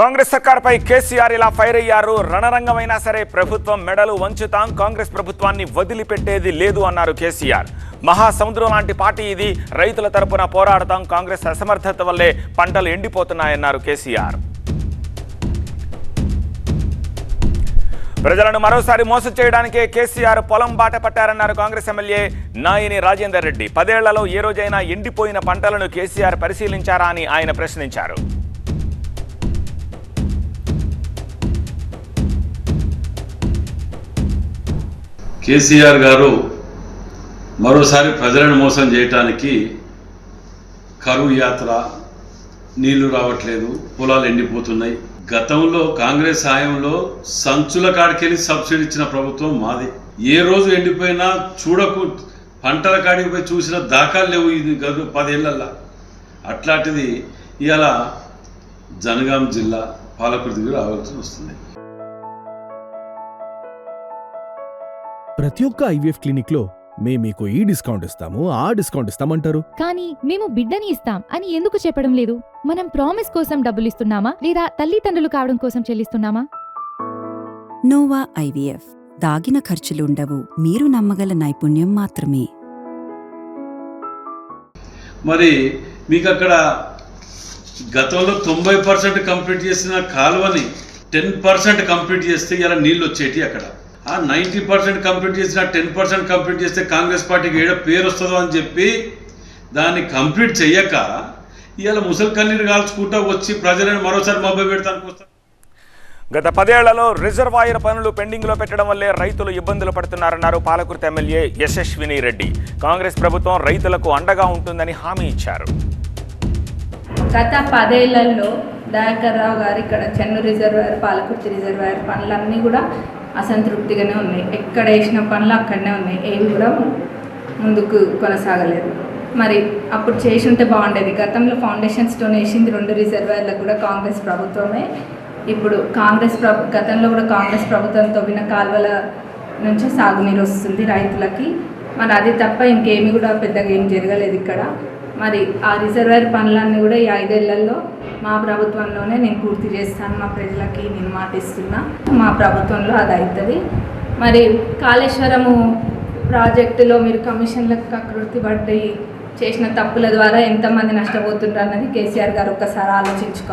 కాంగ్రెస్ సర్కార్పై కేసీఆర్ ఇలా ఫైర్ అయ్యారు. రణరంగమైనా సరే ప్రభుత్వం మెడలు వంచుతాం. కాంగ్రెస్ ప్రభుత్వాన్ని వదిలిపెట్టేది లేదు అన్నారు కేసీఆర్. మహాసముద్రం లాంటి పార్టీ ఇది. రైతుల తరపున పోరాడతాం. కాంగ్రెస్ అసమర్థత వల్లే పంటలు ఎండిపోతున్నాయన్నారు కేసీఆర్. ప్రజలను మరోసారి మోసం చేయడానికే కేసీఆర్ పొలం బాట పట్టారన్నారు కాంగ్రెస్ ఎమ్మెల్యే నాయని రాజేందర్ రెడ్డి. పదేళ్ళలో ఏ రోజైనా ఎండిపోయిన పంటలను కేసీఆర్ పరిశీలించారా అని ఆయన ప్రశ్నించారు. కేసీఆర్ గారు మరోసారి ప్రజలను మోసం చేయటానికి కరువు యాత్ర నీళ్ళు రావట్లేదు పొలాలు ఎండిపోతున్నాయి. గతంలో కాంగ్రెస్ హాయంలో సంచుల కాడికెళ్ళి సబ్సిడీ ఇచ్చిన ప్రభుత్వం మాది. ఏ రోజు ఎండిపోయినా చూడకు పంటల కాడికి పోయి చూసిన దాఖలు లేవు ఇది గదు పదేళ్ళల్లా. అట్లాంటిది ఇవాళ జనగాం జిల్లా పాలకుర్తికి రావాల్సి వస్తుంది. ప్రతి ఒక్క ఐవీఎఫ్ క్లినిక్లో మేము మీకు ఈ డిస్కౌంట్ ఇస్తాము ఆ డిస్కౌంట్ ఇస్తామంటారు. కానీ మేము బిడ్డని ఇస్తాం అని ఎందుకు చెప్పడం లేదు? మనం ప్రామిస్ కోసం డబ్బులు ఇస్తున్నామా? లేదా తల్లిదండ్రులు కావడం కోసం చెల్లిస్తున్నామా? Nova IVF. దాగిన ఖర్చులుండవు మీరు నమ్మగల నైపుణ్యం మాత్రమే. మరి మీకు అక్కడ గతంలో తొంభై పర్సెంట్ కంప్లీట్ చేసిన కాలువని టెన్ పర్సెంట్ కంప్లీట్ చేస్తే ఇలా నీళ్ళు వచ్చేటి అక్కడ? ఆ నైంటీ పర్సెంట్ కంప్లీట్ చేసిన టెన్ పర్సెంట్ కంప్లీట్ చేస్తే కాంగ్రెస్ పార్టీకి ఏడ పేరు వస్తుందో అని చెప్పి దాన్ని కంప్లీట్ చెయ్యక ఇవాళ ముసలి కన్నీరు కాల్చుకుంటా వచ్చి ప్రజలను మరోసారి మభ్య పెడతానికి వస్తారు గత పదేళ్ళలో రిజర్వాయర్ పనులు పెండింగ్లో పెట్టడం వల్లే రైతులు ఇబ్బందులు పడుతున్నారన్నారు పాలకుర్తి ఎమ్మెల్యే యశస్విని రెడ్డి. కాంగ్రెస్ ప్రభుత్వం రైతులకు అండగా ఉంటుందని హామీ ఇచ్చారు. గత పదేళ్ళలో దయాకర్ రావు గారు ఇక్కడ చెన్ను రిజర్వాయర్ పాలకుర్తి రిజర్వాయర్ పనులన్నీ కూడా అసంతృప్తిగానే ఉన్నాయి. ఎక్కడ వేసిన పనులు అక్కడనే ఉన్నాయి. ఏవి కూడా ముందుకు కొనసాగలేదు. మరి అప్పుడు చేసి ఉంటే బాగుండేది. గతంలో ఫౌండేషన్ స్టోన్ వేసింది రెండు రిజర్వాయర్లకు కూడా కాంగ్రెస్ ప్రభుత్వమే. ఇప్పుడు కాంగ్రెస్ ప్రభు గతంలో కూడా కాంగ్రెస్ ప్రభుత్వం తవ్విన కాలువల నుంచి సాగునీరు వస్తుంది రైతులకి. మరి అది తప్ప ఇంకేమీ కూడా పెద్దగా ఏం జరగలేదు ఇక్కడ. మరి ఆ రిజర్వాయర్ పనులన్నీ కూడా ఈ ఐదేళ్ళలో మా ప్రభుత్వంలోనే నేను పూర్తి చేస్తాను మా ప్రజలకి నేను మాటిస్తున్నా. మా ప్రభుత్వంలో అది అవుతుంది. మరి కాళేశ్వరము ప్రాజెక్టులో మీరు కమిషన్లకు కకృతి పడ్డి చేసిన తప్పుల ద్వారా ఎంతమంది నష్టపోతున్నారు అన్నది కేసీఆర్ గారు ఒక్కసారి ఆలోచించుకోవాలి